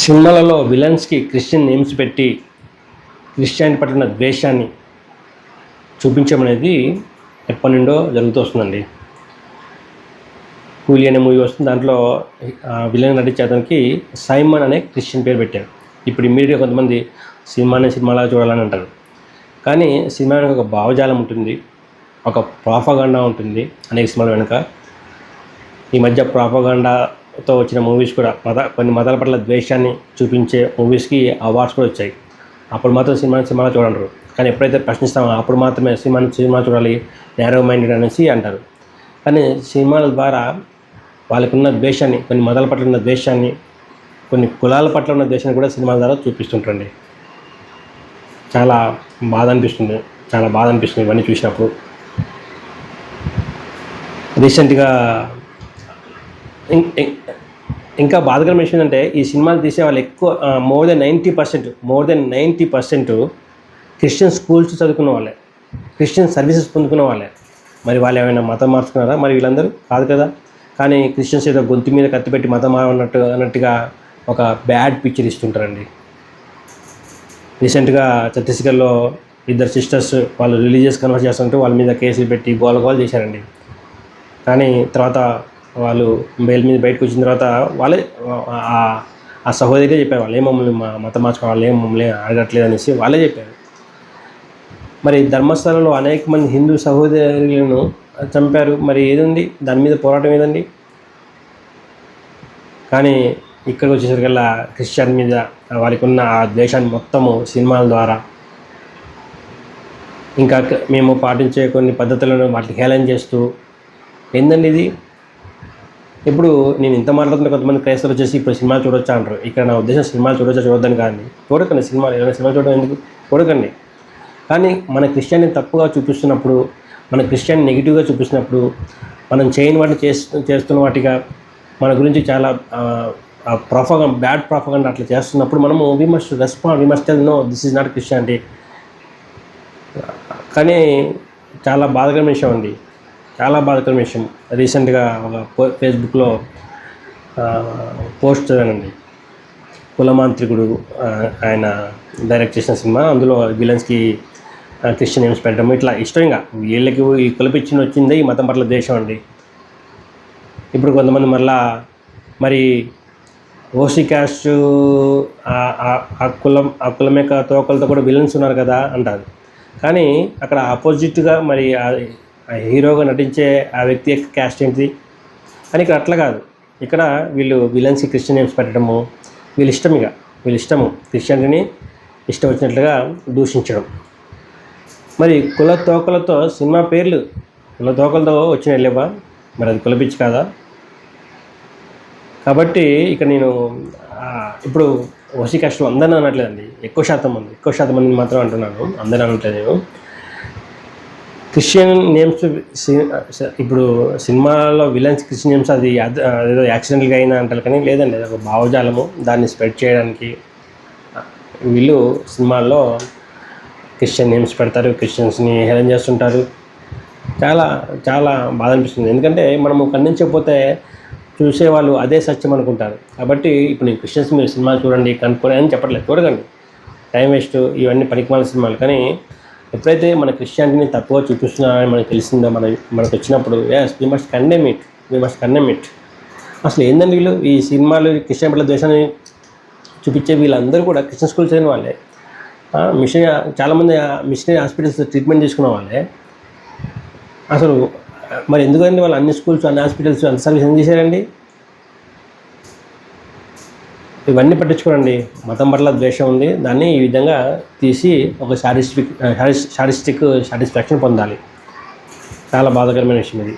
సినిమాలలో విలన్స్కి Christian names పెట్టి క్రిస్టియానిటీ పట్టిన ద్వేషాన్ని చూపించడం అనేది ఎప్పటి నుండో జరుగుతూ వస్తుందండి. కూలీ అనే మూవీ వస్తుంది. దాంట్లో విలన్ నటించే అతనికి సైమన్ అనే క్రిస్టియన్ పేరు పెట్టారు. ఇప్పుడు ఇమ్మీడియట్గా కొంతమంది సినిమాని సినిమాలా చూడాలని అంటారు. కానీ సినిమా వెనుక ఒక భావజాలం ఉంటుంది. ఒక ప్రాఫగండా ఉంటుంది అనేక సినిమాల వెనుక. ఈ మధ్య తో వచ్చిన మూవీస్ కూడా మత కొన్ని మతాల పట్ల ద్వేషాన్ని చూపించే మూవీస్కి అవార్డ్స్ కూడా వచ్చాయి. అప్పుడు మాత్రం సినిమా సినిమాలో చూడండి కానీ ఎప్పుడైతే ప్రశ్నిస్తామో అప్పుడు మాత్రమే సినిమాని సినిమా చూడాలి నేరో మైండెడ్ అనేసి అంటారు. కానీ సినిమాల ద్వారా వాళ్ళకున్న ద్వేషాన్ని కొన్ని మతాల పట్ల ఉన్న ద్వేషాన్ని కొన్ని కులాల పట్ల ఉన్న ద్వేషాన్ని కూడా సినిమాల ద్వారా చూపిస్తుంటండి. చాలా బాధ అనిపిస్తుంది చాలా బాధ అనిపిస్తుంది ఇవన్నీ చూసినప్పుడు. రీసెంట్గా ఇంకా బాధకరమైన విషయం ఏంటంటే ఈ సినిమాలు తీసే వాళ్ళు ఎక్కువ more than ninety percent more than ninety percent Christian schools చదువుకున్న వాళ్ళే. క్రిస్టియన్ సర్వీసెస్ పొందుకున్న వాళ్ళే. మరి వాళ్ళు ఏమైనా మతం మార్చుకున్నారా? మరి వీళ్ళందరూ కాదు కదా. కానీ క్రిస్టియన్స్ ఏదో గొంతు మీద కత్తి పెట్టి మతం అన్నట్టు అన్నట్టుగా ఒక బ్యాడ్ పిక్చర్ ఇస్తుంటారండి. రీసెంట్గా ఛత్తీస్గఢ్లో ఇద్దరు సిస్టర్స్ వాళ్ళు రిలీజియస్ కన్వర్ట్ చేస్తుంటే వాళ్ళ మీద కేసులు పెట్టి గోల గోల చేశారండి. కానీ తర్వాత వాళ్ళు బెయిల్ మీద బయటకు వచ్చిన తర్వాత వాళ్ళే ఆ- సహోదరికే చెప్పారు. వాళ్ళు ఏం మమ్మల్ని మా మతం మార్చుకోవాలి వాళ్ళు ఏం మమ్మల్ని అడగట్లేదు అనేసి వాళ్ళే చెప్పారు. మరి ధర్మస్థలంలో అనేక మంది హిందూ సహోదరులను చంపారు. మరి ఏదుంది? దాని మీద పోరాటం ఏదండి? కానీ ఇక్కడికి వచ్చేసరికల్లా క్రిస్టియన్ మీద వారికి ఉన్న ఆ ద్వేషాన్ని మొత్తము సినిమాల ద్వారా ఇంకా మేము పాటించే కొన్ని పద్ధతులను వాటిని హేళన చేస్తూ ఏందండి ఇది? ఇప్పుడు నేను ఇంత మాట్లాడుతున్న కొంతమంది క్రైస్తవులు వచ్చేసి ఇప్పుడు సినిమా చూడొచ్చా అంటారు. ఇక్కడ నా ఉద్దేశం సినిమాలు చూడొచ్చా చూడొద్దని కానీ చూడకండి సినిమాలు ఏదైనా సినిమా చూడడం ఎందుకు? చూడకండి కానీ మన క్రిస్టియన్ని తప్పుగా చూపిస్తున్నప్పుడు మన క్రిస్టియన్ నెగిటివ్గా చూపిస్తున్నప్పుడు మనం చేయని వాటిని చేస్తు చేస్తున్న వాటిగా మన గురించి చాలా ప్రాఫగం బ్యాడ్ ప్రాఫగండ్ అట్లా చేస్తున్నప్పుడు మనము we must respond we must know this is not Christianity కానీ చాలా బాధకరమైన విషయం అండి. చాలా బాధకరం విషయం రీసెంట్గా ఒక పో- ఫేస్బుక్లో పోస్ట్ చదివానండి. కులమాంత్రికుడు ఆయన డైరెక్ట్ చేసిన సినిమా. అందులో విలన్స్కి క్రిస్టియన్ నేమ్స్ పెట్టడం. ఇట్లా ఇష్టంగా వీళ్ళకి ఈ కులపిచ్చిన వచ్చిందే ఈ మతం పట్ల దేశం అండి. ఇప్పుడు కొంతమంది మరలా మరి ఓసీ క్యాస్ట్ ఆ- కులం ఆ కులం యొక్క తోకలతో కూడా విలన్స్ ఉన్నారు కదా అంటారు. కానీ అక్కడ ఆపోజిట్గా మరి హీరోగా నటించే ఆ వ్యక్తి యొక్క క్యాస్ట్ ఏంటి అని ఇక్కడ అట్లా కాదు. ఇక్కడ వీళ్ళు విలన్స్కి క్రిస్టియన్ నేమ్స్ పెట్టడము వీళ్ళ ఇష్టం ఇక వీళ్ళ ఇష్టము. క్రిస్టియన్ని ఇష్టం వచ్చినట్లుగా దూషించడం. మరి కుల తోకలతో సినిమా పేర్లు కుల తోకలతో వచ్చిన లేవా? మరి అది కులపిచ్చి కాదా? కాబట్టి ఇక్కడ నేను ఇప్పుడు ఓసీ కష్టం అందరిని అనట్లేదండి. ఎక్కువ శాతం మంది ఎక్కువ శాతం మందిని మాత్రం అంటున్నాను. అందరూ అనట్లేదు నేను. క్రిస్టియన్ నేమ్స్ ఇప్పుడు సినిమాలో విలన్స్ క్రిస్టియన్ నేమ్స్ అది ఏదో యాక్సిడెంట్గా అయినా అంటారు కానీ లేదండి అది ఒక భావజాలము. దాన్ని స్ప్రెడ్ చేయడానికి. వీళ్ళు సినిమాల్లో క్రిస్టియన్ నేమ్స్ పెడతారు క్రిస్టియన్స్ని హేళన చేస్తుంటారు. చాలా చాలా బాధ అనిపిస్తుంది. ఎందుకంటే మనము ఖండించకపోతే చూసేవాళ్ళు అదే సత్యం అనుకుంటారు. కాబట్టి ఇప్పుడు నేను క్రిస్టియన్స్ మీరు సినిమాలు చూడండి కనుక్కొని అని చెప్పట్లేదు. చూడకండి. టైం వేస్ట్ ఇవన్నీ పనికిమాల సినిమాలు. కానీ ఎప్పుడైతే మన క్రిస్టియానిటీని తక్కువ చూపిస్తున్నారని మనకు తెలిసిందో మన మనకు వచ్చినప్పుడు yes we must condemn it we must condemn it అసలు ఏందండి వీళ్ళు? ఈ సినిమాలు క్రిస్టియన్ పట్ల ద్వేషాన్ని చూపించే వీళ్ళందరూ కూడా క్రిస్టియన్ స్కూల్ చదివిన వాళ్ళే. మిషన్ చాలామంది మిషనరీ హాస్పిటల్స్ ట్రీట్మెంట్ చేసుకున్న వాళ్ళే. అసలు మరి ఎందుకంటే వాళ్ళు అన్ని స్కూల్స్ అన్ని హాస్పిటల్స్ అంత సర్వీస్ ఏం చేశారండి? ఇవన్నీ పట్టించుకోరండి మతం పట్ల ద్వేషం ఉంది. దాన్ని ఈ విధంగా తీసి ఒక శారీస్టిక్ శారిస్టిక్ సాటిస్ఫాక్షన్ పొందాలి. చాలా బాధాకరమైన విషయం ఇది.